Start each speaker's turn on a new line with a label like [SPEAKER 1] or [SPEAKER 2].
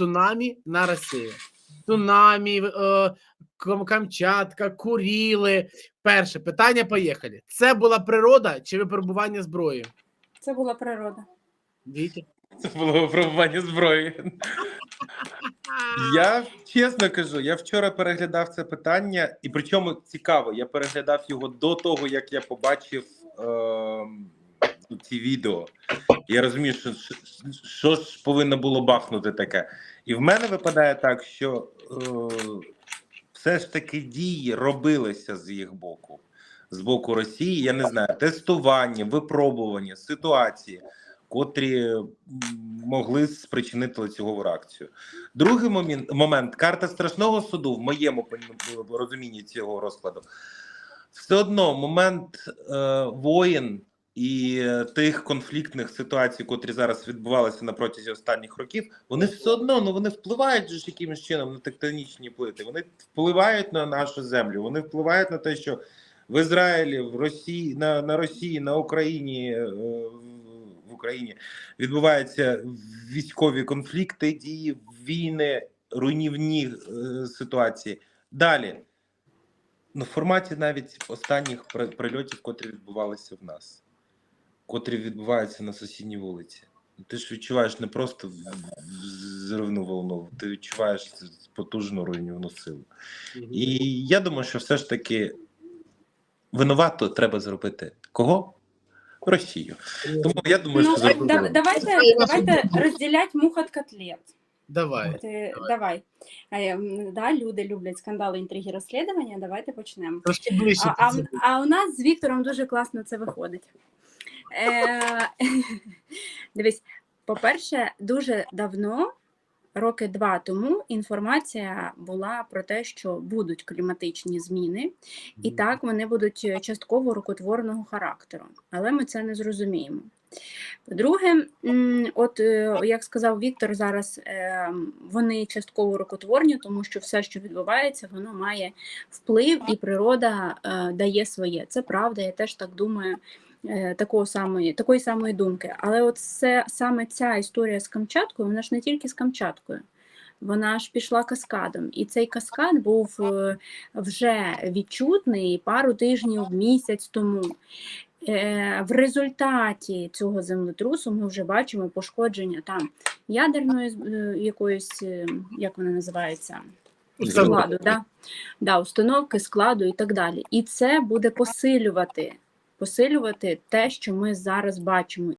[SPEAKER 1] цунамі на Росію. Цунамі, е, Камчатка, Куріли. Перше питання. Поїхали. Це була природа чи випробування зброї?
[SPEAKER 2] Це була природа.
[SPEAKER 1] Вітя?
[SPEAKER 3] Це було випробування зброї. Я чесно кажу, я вчора переглядав це питання, і причому цікаво, я переглядав його до того, як я побачив ці відео. Я розумію, що, що, ж повинно було бахнути таке. І в мене випадає так, що е, все ж таки дії робилися з їх боку, з боку Росії. Я не знаю, тестування, випробування, ситуації, котрі могли спричинити лицеву реакцію. Другий момент, момент карта страшного суду в моєму розумінні цього розкладу. Все одно момент е, воєн і е, тих конфліктних ситуацій, котрі зараз відбувалися на протязі останніх років, вони все одно ну вони впливають ж якимось чином на тектонічні плити. Вони впливають на нашу землю. Вони впливають на те, що в Ізраїлі, в Росії, на, на Росії, на Україні. е, В Україні відбуваються військові конфлікти, дії, війни, руйнівні е, ситуації. Далі, ну, в форматі навіть останніх при- прильотів, котрі відбувалися в нас, котрі відбуваються на сусідній вулиці. Ти ж відчуваєш не просто зривну волну, ти відчуваєш потужну руйнівну силу. І я думаю, що все ж таки винувато треба зробити кого? Росію. Тому я думаю,
[SPEAKER 2] Ну,
[SPEAKER 3] що зробили.
[SPEAKER 2] да, давайте, давайте розділяти мух від котлет.
[SPEAKER 1] Давай.
[SPEAKER 2] От, е, давай. Е, Да, люди люблять скандали, інтриги, розслідування. Давайте почнемо.
[SPEAKER 1] Трошки ближче.
[SPEAKER 2] А, а, а у нас з Віктором дуже класно це виходить. Е, дивись, по-перше, дуже давно, роки два тому, інформація була про те, що будуть кліматичні зміни, і так вони будуть е, частково рукотворного характеру, але ми це не зрозуміємо. По-друге, от е, як сказав Віктор, зараз вони частково рукотворні, тому що все, що відбувається, воно має вплив, і природа дає своє. Це правда, я теж так думаю. Е, Такого самої, такої самої думки. Але от це саме ця історія з Камчаткою, вона ж не тільки з Камчаткою, вона ж пішла каскадом. І цей каскад був е, вже відчутний пару тижнів, місяць тому. Е, В результаті цього землетрусу ми вже бачимо пошкодження там ядерної якоїсь, як вона називається, складу, да? Да, установки, складу і так далі. І це буде посилювати, посилювати те, що ми зараз бачимо.